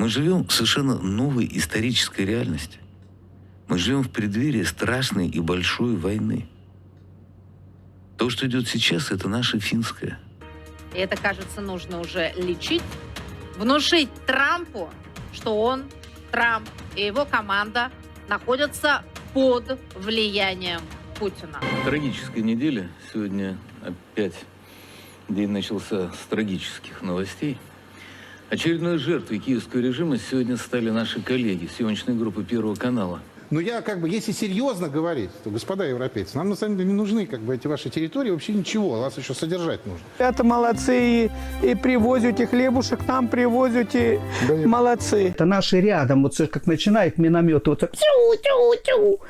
Мы живем в совершенно новой исторической реальности. Мы живем в преддверии страшной и большой войны. То, что идет сейчас, это наше финское. И это, кажется, нужно уже лечить, внушить Трампу, что он, Трамп и его команда находятся под влиянием Путина. Трагическая неделя. Сегодня опять день начался с трагических новостей. Очередной жертвой киевского режима сегодня стали наши коллеги съемочной группы Первого канала. Но я как бы, если серьезно говорить, то, господа европейцы, нам на самом деле не нужны как бы эти ваши территории, вообще ничего, вас еще содержать нужно. Это молодцы, и, и привозят, и хлебушек нам привозят, и Да молодцы. Это наши рядом, вот как начинает миномет, вот так, тю-тю-тю.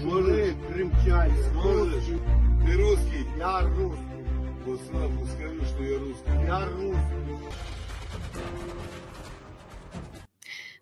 Сможешь, крымчанин, сможешь. Ты русский? Я русский. Вот сразу скажи, что я русский. Я русский.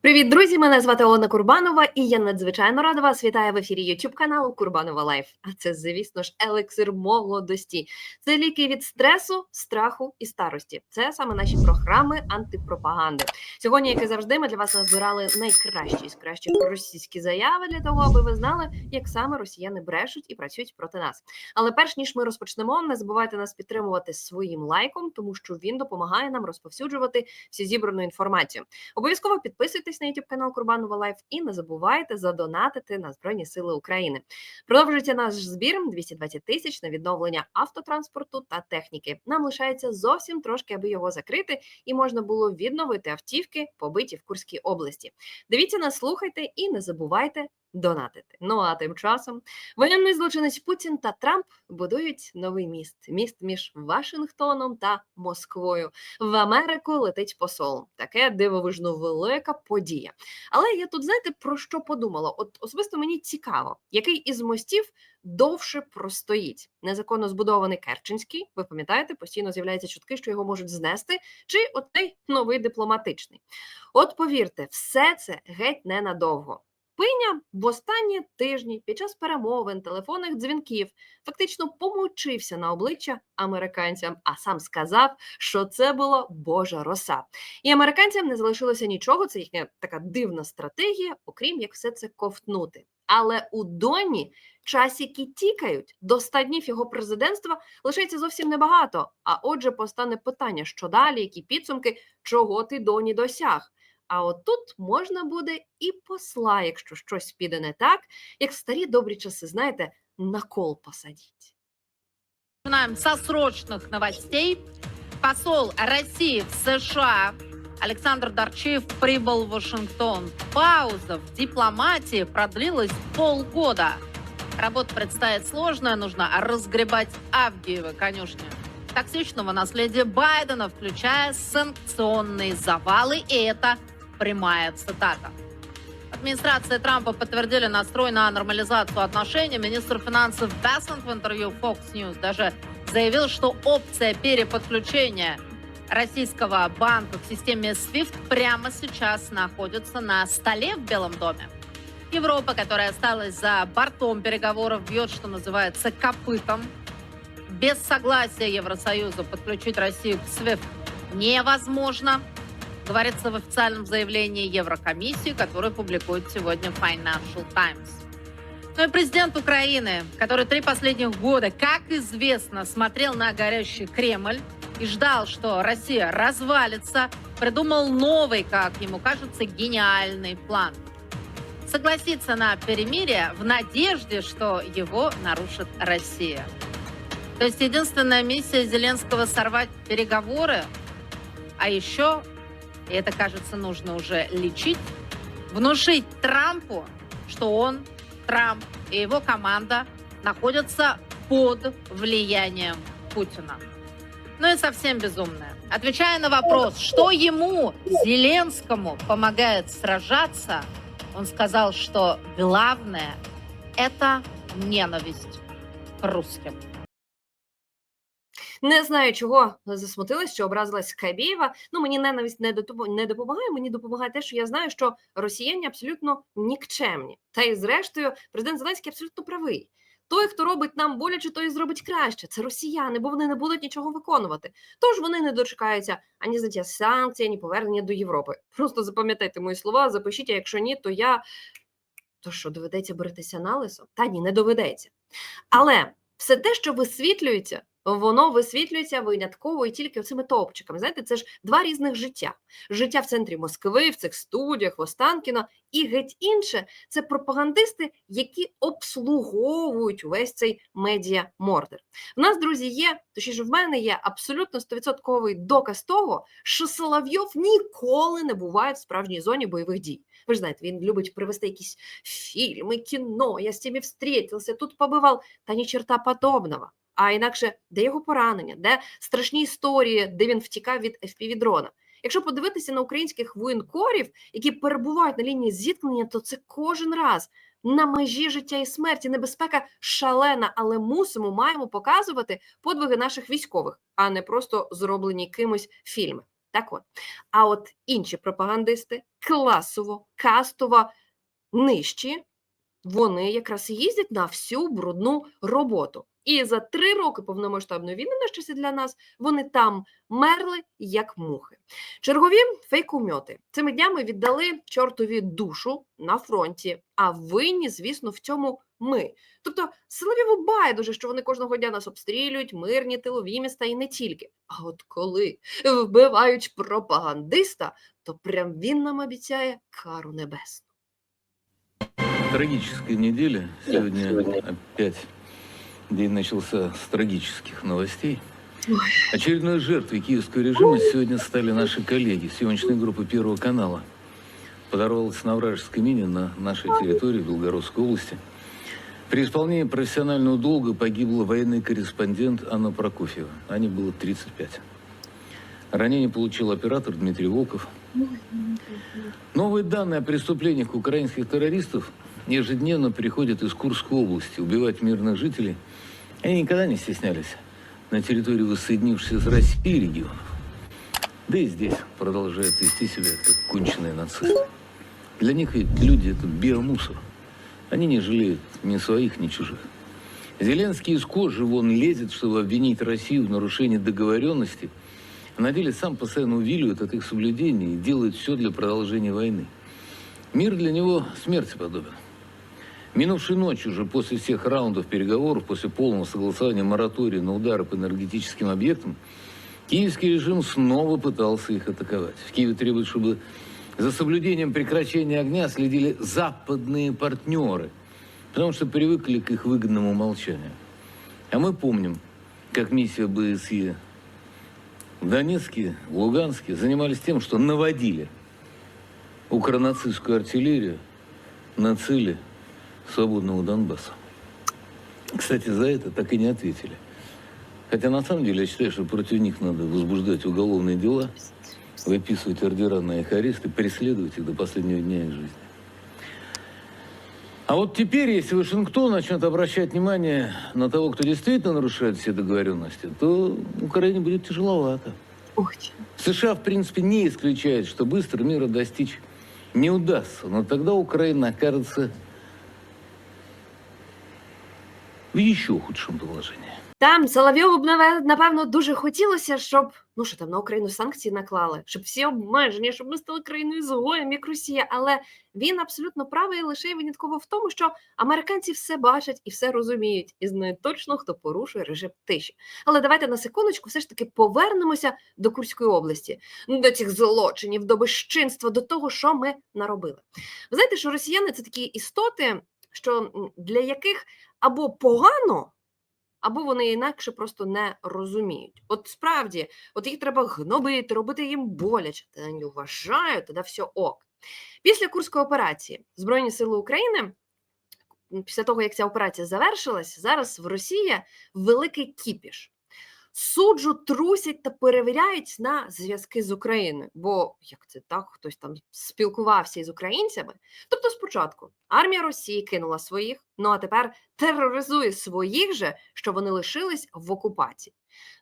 Привіт, друзі! Мене звати Олена Курбанова, і я надзвичайно рада вас вітаю в ефірі YouTube каналу Курбанова Лайф. А це, звісно ж, елексир молодості. Це ліки від стресу, страху і старості. Це саме наші програми антипропаганди. Сьогодні, як і завжди, ми для вас назбирали найкращі з кращих російські заяви для того, аби ви знали, як саме росіяни брешуть і працюють проти нас. Але перш ніж ми розпочнемо, не забувайте нас підтримувати своїм лайком, тому що він допомагає нам розповсюджувати всю зібрану інформацію. Обов'язково підписуйтесь на YouTube канал Курбанова Лайф і не забувайте задонатити на Збройні Сили України. Продовжується наш збір 220 тисяч на відновлення автотранспорту та техніки. Нам лишається зовсім трошки, аби його закрити, і можна було відновити автівки, побиті в Курській області. Дивіться нас, слухайте і не забувайте донатити. Ну а тим часом воєнний злочинець Путін та Трамп будують новий міст міст між Вашингтоном та Москвою. В Америку летить посол. Таке дивовижно велика подія. Але я тут, знаєте, про що подумала? От особисто мені цікаво, який із мостів довше простоїть. Незаконно збудований Керченський. Ви пам'ятаєте, постійно з'являються чутки, що його можуть знести, чи оцей новий дипломатичний. От повірте, все це геть ненадовго. Пиня в останні тижні під час перемовин, телефонних дзвінків фактично помучився на обличчя американцям, а сам сказав, що це була Божа роса. І американцям не залишилося нічого. Це їхня така дивна стратегія, окрім як все це ковтнути. Але у Доні часики тікають. До 100 днів його президентства лишається зовсім небагато. А отже, постане питання, що далі, які підсумки, чого ти доні досяг. А от тут можна буде і посла, якщо щось піде не так, як в старі добрі часи, знаєте, на кол посадіть. Начинаем со срочных новостей. Посол России в США Александр Дорчеев прибыл в Вашингтон. Пауза в дипломатии продлилась полгода. Работа предстоит сложная, нужно разгребать Авгиевы конюшни токсичного наследия Байдена, включая санкционные завалы, и это прямая цитата. Администрация Трампа подтвердили настрой на нормализацию отношений. Министр финансов Бессент в интервью Fox News даже заявил, что опция переподключения российского банка к системе SWIFT прямо сейчас находится на столе в Белом доме. Европа, которая осталась за бортом переговоров, бьет, что называется, копытом. Без согласия Евросоюза подключить Россию к SWIFT невозможно говорится в официальном заявлении Еврокомиссии, которое публикует сегодня Financial Times. Ну и президент Украины, который три последних года, как известно, смотрел на горящий Кремль и ждал, что Россия развалится, придумал новый, как ему кажется, гениальный план. Согласиться на перемирие в надежде, что его нарушит Россия. То есть единственная миссия Зеленского сорвать переговоры, а еще и это, кажется, нужно уже лечить, внушить Трампу, что он, Трамп и его команда находятся под влиянием Путина. Ну и совсем безумное. Отвечая на вопрос, что ему, Зеленскому, помогает сражаться, он сказал, что главное – это ненависть к русским. Не знаю, чого засмутилась, що образилась Скайбєєва. Ну мені ненависть не не допомагає. Мені допомагає те, що я знаю, що росіяни абсолютно нікчемні. Та й зрештою, президент Зеленський абсолютно правий. той, хто робить нам боляче, той і зробить краще. Це росіяни, бо вони не будуть нічого виконувати. Тож вони не дочекаються ані зняття санкцій, ані повернення до Європи. Просто запам'ятайте мої слова, запишіть, а якщо ні, то я. То що доведеться боротися на лисо? Та ні, не доведеться. Але все те, що висвітлюється, воно висвітлюється винятково і тільки цими топчиками. Знаєте, це ж два різних життя: життя в центрі Москви, в цих студіях, в Останкіно, і геть інше це пропагандисти, які обслуговують весь цей медіа мордер. У нас, друзі, є, точніше, в мене є абсолютно стовідсотковий доказ того, що Соловйов ніколи не буває в справжній зоні бойових дій. Ви ж знаєте, він любить привести якісь фільми, кіно, я з цими встретився, тут побивав, та ні черта подобного. А інакше, де його поранення, де страшні історії, де він втікав від FPV-дрона. Якщо подивитися на українських воєнкорів, які перебувають на лінії зіткнення, то це кожен раз на межі життя і смерті. Небезпека шалена, але мусимо, маємо показувати подвиги наших військових, а не просто зроблені кимось фільми. Так от, а от інші пропагандисти класово, кастово нижчі, вони якраз їздять на всю брудну роботу. І за три роки повномасштабної війни, на щастя для нас, вони там мерли як мухи. Чергові фейкумьоти цими днями віддали чортові душу на фронті, а винні, звісно, в цьому ми. Тобто силові байдуже, що вони кожного дня нас обстрілюють, мирні тилові міста і не тільки. А от коли вбивають пропагандиста, то прям він нам обіцяє кару небесну. Трагическая неделя. Сегодня опять день начался с трагических новостей. Очередной жертвой киевского режима сегодня стали наши коллеги, съемочной группы Первого канала. Подорвалась на вражеской мине на нашей территории Белгородской области. При исполнении профессионального долга погибла военный корреспондент Анна Прокофьева. Ане было 35. Ранение получил оператор Дмитрий Волков. Новые данные о преступлениях украинских террористов ежедневно приходят из Курской области. Убивать мирных жителей они никогда не стеснялись на территории воссоединившихся с Россией регионов. Да и здесь продолжают вести себя как конченые нацисты. Для них ведь люди – это биомусор. Они не жалеют ни своих, ни чужих. Зеленский из кожи вон лезет, чтобы обвинить Россию в нарушении договоренности, а на деле сам постоянно увиливает от их соблюдения и делает все для продолжения войны. Мир для него смерти подобен. Минувшей ночью уже после всех раундов переговоров, после полного согласования моратория на удары по энергетическим объектам, киевский режим снова пытался их атаковать. В Киеве требуют, чтобы за соблюдением прекращения огня следили западные партнеры, потому что привыкли к их выгодному молчанию. А мы помним, как миссия БСЕ в Донецке, в Луганске занимались тем, что наводили укронацистскую артиллерию на цели свободного Донбасса. Кстати, за это так и не ответили. Хотя на самом деле я считаю, что против них надо возбуждать уголовные дела, выписывать ордера на их арест и преследовать их до последнего дня их жизни. А вот теперь, если Вашингтон начнет обращать внимание на того, кто действительно нарушает все договоренности, то Украине будет тяжеловато. Очень. США, в принципе, не исключает, что быстро мира достичь не удастся, но тогда Украина окажется в еще худшем положении. Там Соловйову б напевно дуже хотілося, щоб ну що там на Україну санкції наклали, щоб всі обмеження, щоб ми стали країною згоєм, як Росія. Але він абсолютно правий лише й винятково в тому, що американці все бачать і все розуміють, і знають точно, хто порушує режим тиші. Але давайте на секундочку все ж таки повернемося до Курської області, до цих злочинів, до безчинства, до того, що ми наробили. Ви знаєте, що росіяни це такі істоти, що для яких або погано або вони інакше просто не розуміють. От справді, от їх треба гнобити, робити їм боляче. Та не вважаю, тоді все ок. Після Курської операції Збройні Сили України, після того, як ця операція завершилась, зараз в Росії великий кіпіш. Суджу трусять та перевіряють на зв'язки з Україною. Бо як це так, хтось там спілкувався із українцями. Тобто, спочатку армія Росії кинула своїх, ну а тепер тероризує своїх же, що вони лишились в окупації.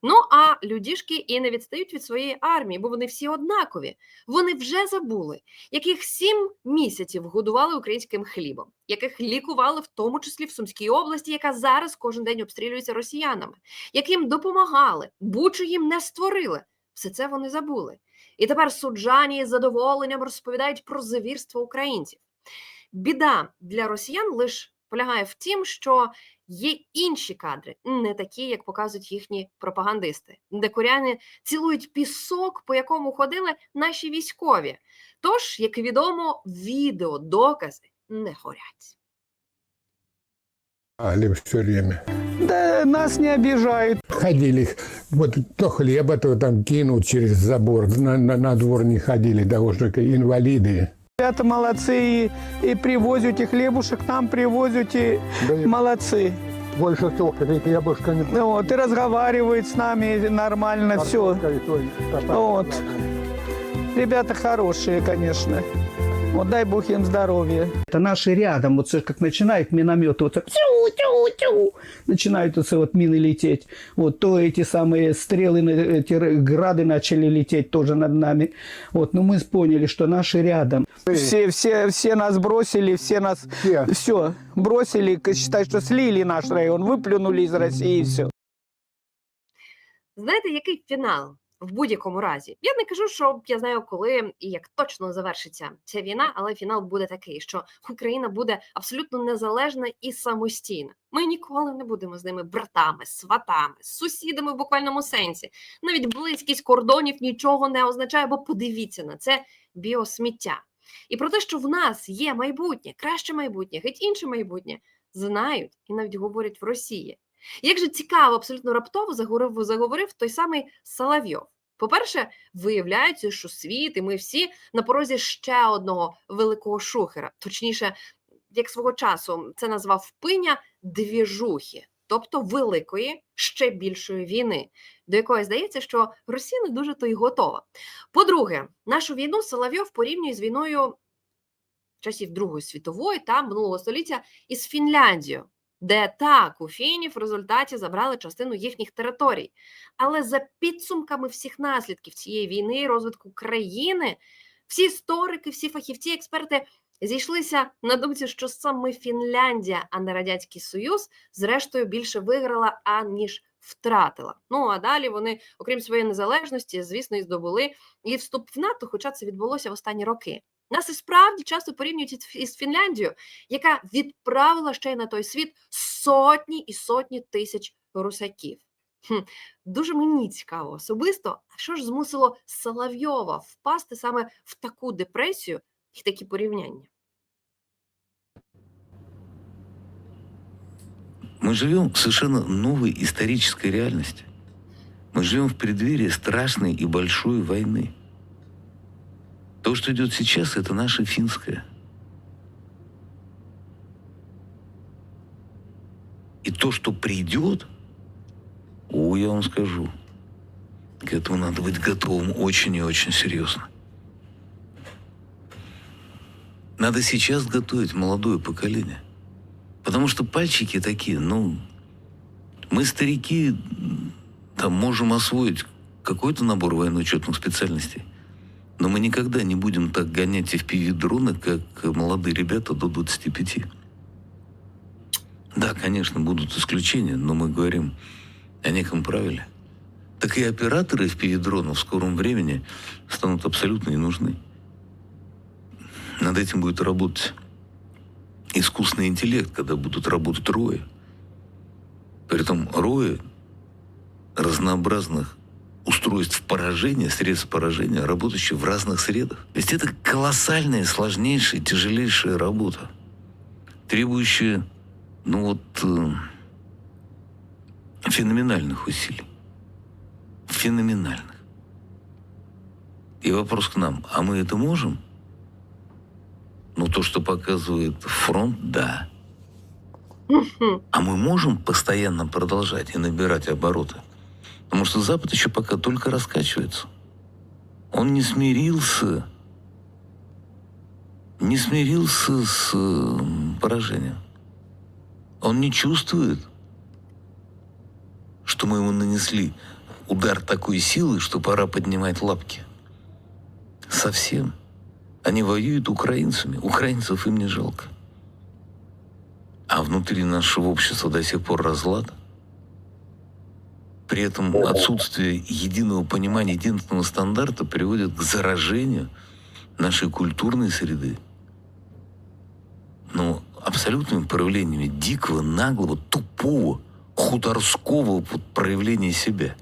Ну а людішки і не відстають від своєї армії, бо вони всі однакові. Вони вже забули, яких сім місяців годували українським хлібом, яких лікували в тому числі в Сумській області, яка зараз кожен день обстрілюється росіянами, яким допомагали, бучу їм не створили. Все це вони забули. І тепер суджані з задоволенням розповідають про завірство українців. Біда для росіян лише полягає в тім, що є інші кадри, не такі, як показують їхні пропагандисти, де коряни цілують пісок, по якому ходили наші військові. Тож, як відомо, відео докази не горять. Али все время. Да нас не обижают. Ходили, вот то хлеба, то там кинут через забор, на, на, на двор не ходили, того что инвалиды. Ребята молодцы и, и привозят, и хлебушек нам привозят, и Да и молодцы. больше всего хлебушка не Ну Вот, и разговаривают с нами нормально, все. Вот. Ребята хорошие, конечно. Вот дай бог им здоровья. Это наши рядом, вот как начинает минометы, вот так тю, тю, тю, начинают вот, вот мины лететь. Вот то эти самые стрелы, эти грады начали лететь тоже над нами. Вот, но мы поняли, что наши рядом. Все, все, все нас бросили, все нас, Все. все, бросили, считай, что слили наш район, выплюнули из России и все. Знаєте, який фінал в будь-якому разі? Я не кажу, що я знаю, коли і як точно завершиться ця війна, але фінал буде такий, що Україна буде абсолютно незалежна і самостійна. Ми ніколи не будемо з ними братами, сватами, сусідами в буквальному сенсі. Навіть близькість кордонів нічого не означає, бо подивіться на це біосміття. І про те, що в нас є майбутнє, краще майбутнє, геть інше майбутнє, знають і навіть говорять в Росії. Як же цікаво, абсолютно раптово заговорив, заговорив той самий Соловйов. По-перше, виявляється, що світ і ми всі на порозі ще одного великого шухера. Точніше, як свого часу це назвав Пиня двіжухи, тобто великої, ще більшої війни, до якої здається, що Росія не дуже то й готова. По-друге, нашу війну Соловйов порівнює з війною часів Другої світової та минулого століття із Фінляндією де так у фінів в результаті забрали частину їхніх територій. Але за підсумками всіх наслідків цієї війни і розвитку країни, всі історики, всі фахівці, експерти зійшлися на думці, що саме Фінляндія, а не Радянський Союз, зрештою більше виграла, аніж втратила. Ну а далі вони, окрім своєї незалежності, звісно, і здобули і вступ в НАТО, хоча це відбулося в останні роки. Нас і справді часто порівнюють із- із Фінляндією, яка відправила ще й на той світ сотні і сотні тисяч русаків. Хм, дуже мені цікаво особисто, а що ж змусило Соловйова впасти саме в таку депресію і такі порівняння? Мы живем в совершенно новой исторической реальности. Мы живем в преддверии страшной и большой войны. То, что идет сейчас, это наше финское. И то, что придет, о, я вам скажу, к этому надо быть готовым очень и очень серьезно. Надо сейчас готовить молодое поколение. Потому что пальчики такие, ну, мы старики, там можем освоить какой-то набор военно-учетных специальностей, но мы никогда не будем так гонять FPV-дроны, как молодые ребята до 25. Да, конечно, будут исключения, но мы говорим о неком правиле. Так и операторы FPV-дронов в скором времени станут абсолютно не нужны. Над этим будет работать искусственный интеллект, когда будут работать рои. При этом рои разнообразных устройств поражения, средств поражения, работающие в разных средах. То есть это колоссальная, сложнейшая, тяжелейшая работа, требующая, ну вот, э, феноменальных усилий. Феноменальных. И вопрос к нам, а мы это можем? Ну, то, что показывает фронт, да. А мы можем постоянно продолжать и набирать обороты? Потому что Запад еще пока только раскачивается. Он не смирился, не смирился с э, поражением. Он не чувствует, что мы ему нанесли удар такой силы, что пора поднимать лапки? Совсем. Они воюют украинцами. Украинцев им не жалко. А внутри нашего общества до сих пор разлад. При этом отсутствие единого понимания, единственного стандарта приводит к заражению нашей культурной среды. Ну, абсолютными проявлениями дикого, наглого, тупого, хуторского вот проявления себя.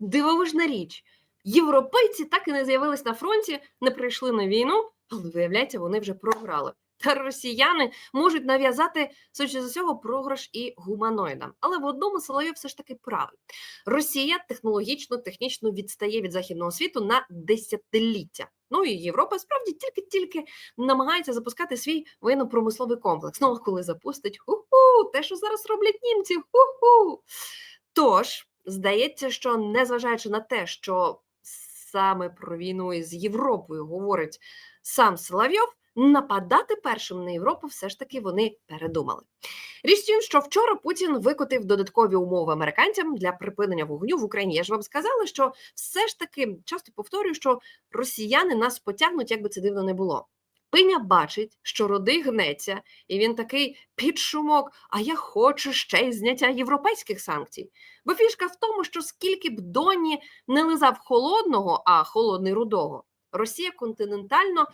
Дивовижна річ. Європейці так і не з'явились на фронті, не прийшли на війну, але виявляється, вони вже програли. Та росіяни можуть нав'язати, судячи з усього, програш і гуманоїдам. Але в одному Соловйов все ж таки правий. Росія технологічно, технічно відстає від західного світу на десятиліття. Ну і Європа справді тільки-тільки намагається запускати свій воєнно-промисловий комплекс. Ну, а коли запустить ху-ху, те, що зараз роблять німці, ху-ху. Тож, здається, що незважаючи на те, що саме про війну із Європою говорить сам Соловйов, нападати першим на Європу все ж таки вони передумали. Річ тім, що вчора Путін викотив додаткові умови американцям для припинення вогню в Україні. Я ж вам сказала, що все ж таки часто повторюю, що росіяни нас потягнуть, як би це дивно не було. Пиня бачить, що роди гнеться, і він такий під шумок. А я хочу ще й зняття європейських санкцій. Бо фішка в тому, що скільки б доні не лизав холодного, а холодний рудого, Росія континентально,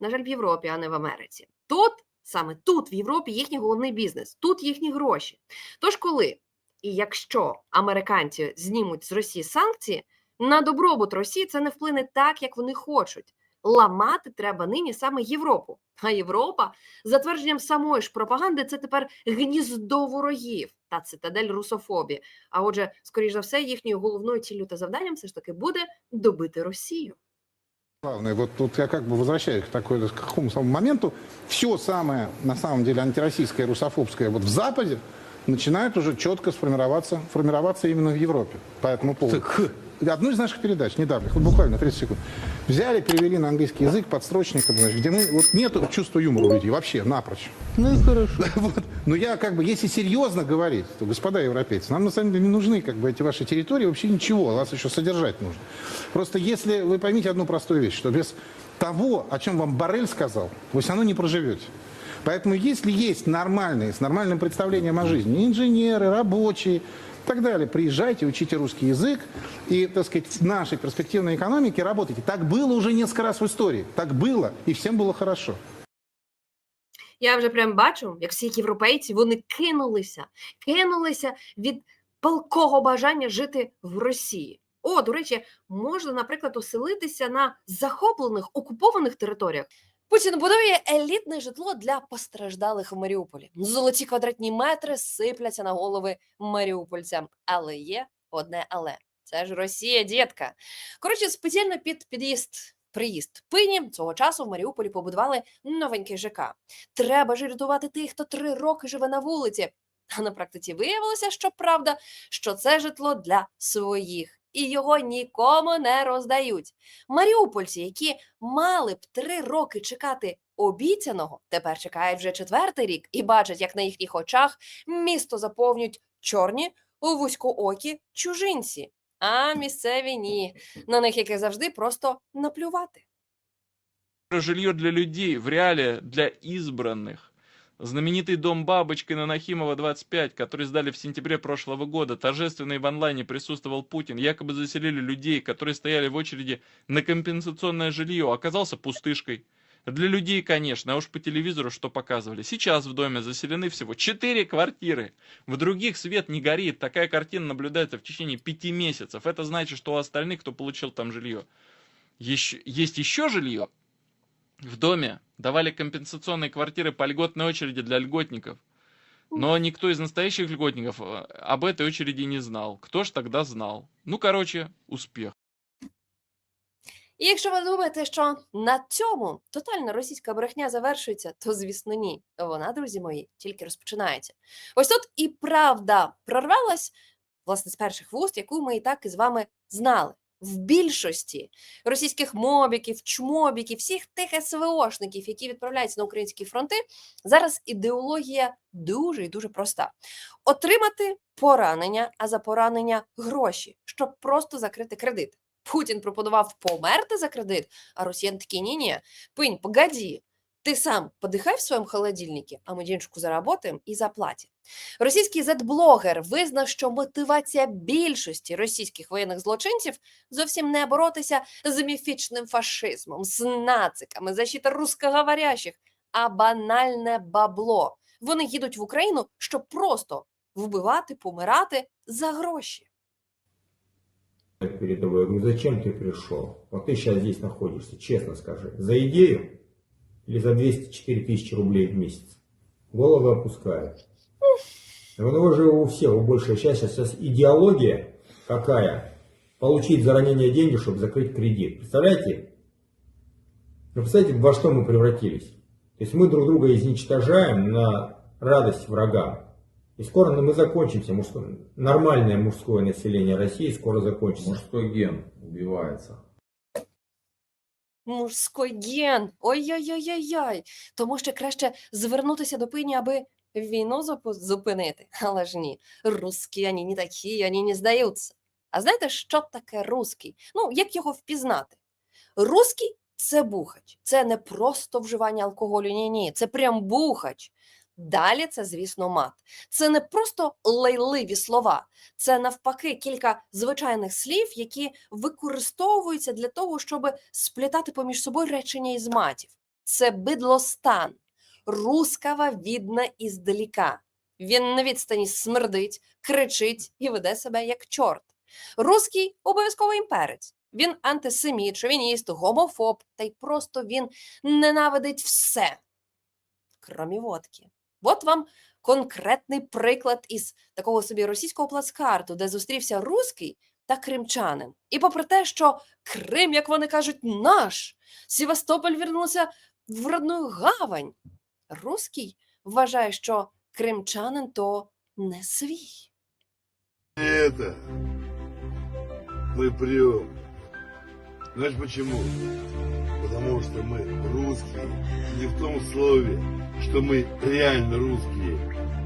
на жаль, в Європі, а не в Америці. Тут саме тут, в Європі, їхній головний бізнес, тут їхні гроші. Тож, коли і якщо американці знімуть з Росії санкції, на добробут Росії це не вплине так, як вони хочуть. Ламати треба нині саме Європу. А Європа, за твердженням самої ж пропаганди, це тепер гніздо ворогів та цитадель русофобії. А отже, скоріш за все, їхньою головною ціллю та завданням все ж таки буде добити Росію. Главное, вот тут я как бы возвращаюсь к, такой, к какому самому моменту. Все самое, на самом деле, антироссийское, русофобское вот в Западе начинает уже четко сформироваться, формироваться именно в Европе по этому поводу. Так, Одну из наших передач недавних, вот буквально 30 секунд, взяли, перевели на английский язык подстрочником, значит, где мы, вот нет чувства юмора у людей вообще, напрочь. Ну и хорошо. Вот. Но я как бы, если серьезно говорить, то, господа европейцы, нам на самом деле не нужны как бы эти ваши территории, вообще ничего, вас еще содержать нужно. Просто если вы поймите одну простую вещь, что без того, о чем вам Барель сказал, вы все равно не проживете. Поэтому если есть нормальные, с нормальным представлением о жизни, инженеры, рабочие так далее, приезжайте, учите русский язык и, так сказать, в нашей перспективной экономике работайте. Так было уже несколько раз в истории. Так было, и всем было хорошо. Я вже прям бачу, як всі європейці вони кинулися, кинулися від палкого бажання жити в Росії. О, до речі, можна, наприклад, оселитися на захоплених окупованих територіях. Путін будує елітне житло для постраждалих в Маріуполі. Золоті квадратні метри сипляться на голови маріупольцям. Але є одне але. Це ж Росія, дітка. Коротше, спеціально під під'їзд, приїзд пині цього часу в Маріуполі побудували новенький ЖК. Треба ж рятувати тих, хто три роки живе на вулиці. А на практиці виявилося, що правда, що це житло для своїх. І його нікому не роздають. Маріупольці, які мали б три роки чекати обіцяного, тепер чекають вже четвертий рік і бачать, як на їхніх очах місто заповнюють чорні вузькоокі чужинці. А місцеві ні. На них, як і завжди, просто наплювати. жилье для людей, в реале для избранных. Знаменитый дом Бабочки на Нахимова 25, который сдали в сентябре прошлого года, торжественно и в онлайне присутствовал Путин, якобы заселили людей, которые стояли в очереди на компенсационное жилье, оказался пустышкой. Для людей, конечно, а уж по телевизору что показывали. Сейчас в доме заселены всего 4 квартиры. В других свет не горит. Такая картина наблюдается в течение 5 месяцев. Это значит, что у остальных, кто получил там жилье, еще, есть еще жилье, в доме давали компенсационные квартиры по льготной очереди для льготников. Но никто из настоящих льготников э, об этой очереди не знал. Кто ж тогда знал? Ну, короче, успех. І якщо ви думаєте, що на цьому тотальна російська брехня завершується, то звісно ні. Вона, друзі мої, тільки розпочинається. Ось тут і правда прорвалась, власне, з перших вуст, яку ми і так із вами знали. В більшості російських мобіків, чмобіків, всіх тих СВОшників, які відправляються на українські фронти, зараз ідеологія дуже і дуже проста: отримати поранення, а за поранення гроші, щоб просто закрити кредит. Путін пропонував померти за кредит, а росіян такі ні-ні, пинь, погоді, ти сам подихай в своєму холодильнику, а ми денежку заработаємо і заплатимо. Російський зет-блогер визнав, що мотивація більшості російських воєнних злочинців зовсім не боротися з міфічним фашизмом, з нациками, защита русскоговорящих, а банальне бабло. Вони їдуть в Україну, щоб просто вбивати, помирати за гроші. перед тобой, я говорю, зачем ты пришел? Вот ты сейчас здесь находишься, честно скажи. За идею или за 204 тысячи рублей в месяц? Головы опускают. У него же у всех, у большей части сейчас идеология какая? Получить за ранение деньги, чтобы закрыть кредит. Представляете? Ну, представляете, во что мы превратились? То есть мы друг друга изничтожаем на радость врагам. И скоро ну, мы закончимся, мужское, нормальное мужское население России скоро закончится. Мужской ген убивается. Мужський ген. Ой-ой-ой-ой-ой. Тому що краще звернутися до пині, аби війну зупинити. Але ж ні, русські ані не такі, ані не здаються. А знаєте, що таке русський? Ну, як його впізнати? Русський це бухач. Це не просто вживання алкоголю, ні, ні, це прям бухач. Далі це, звісно, мат. Це не просто лайливі слова, це навпаки кілька звичайних слів, які використовуються для того, щоб сплітати поміж собою речення із матів. Це бидлостан. Рускава видно іздаліка. Він на відстані смердить, кричить і веде себе як чорт. Руський обов'язково імперець. Він антисеміт, шовініст, гомофоб, та й просто він ненавидить все, кромі водки. От вам конкретний приклад із такого собі російського плацкарту, де зустрівся руський та кримчанин. І попри те, що Крим, як вони кажуть, наш, Севастополь вернувся в родну гавань. Руський вважає, що кримчанин то не свій. Это мы прем. Знаешь почему? Потому что мы русские. Не в том слове, что мы реально русские,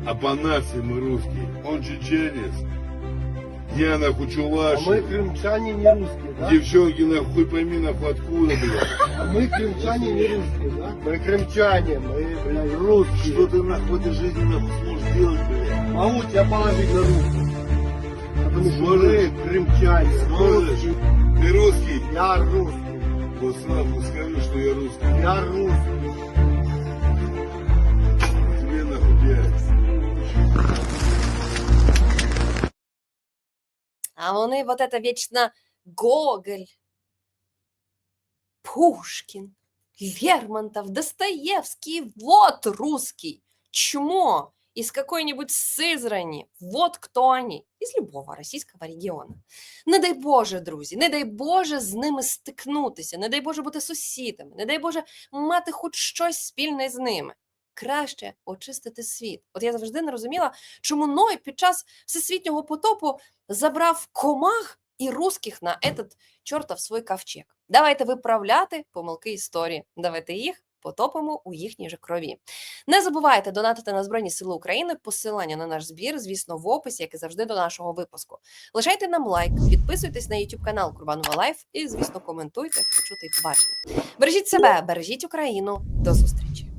а по нации мы русские. Он чеченец. Я нахуй чуваши. А мы крымчане не русские, да? Девчонки нахуй пойми нахуй откуда, блядь. А мы крымчане не русские, да? Мы крымчане, мы, блядь, русские. Что ты нахуй в этой жизни нахуй сможешь делать, блядь? Могу тебя положить на руку. Потому что мы крымчане, Сможешь? русские. Ты русский? Я русский, Вот нахуй скажи, что я русский. я русский. А вони вот это вечно Гоголь, Пушкин, Лермонтов, Достоевский, вот русский. Чмо из какой-нибудь Сызрани. Вот кто они. Из любого російського регіону. Не дай Боже, друзі, не дай Боже з ними стикнутися, не дай Боже бути сусідами, не дай Боже мати хоч щось спільне з ними. Краще очистити світ. От я завжди не розуміла, чому Ной під час всесвітнього потопу забрав комах і русських на этот чортов свій ковчег. Давайте виправляти помилки історії. Давайте їх потопимо у їхній же крові. Не забувайте донатити на Збройні Сили України. Посилання на наш збір, звісно, в описі, як і завжди, до нашого випуску. Лишайте нам лайк, підписуйтесь на YouTube канал Курбанова Лайф і, звісно, коментуйте, почути і побачити. Бережіть себе, бережіть Україну. До зустрічі!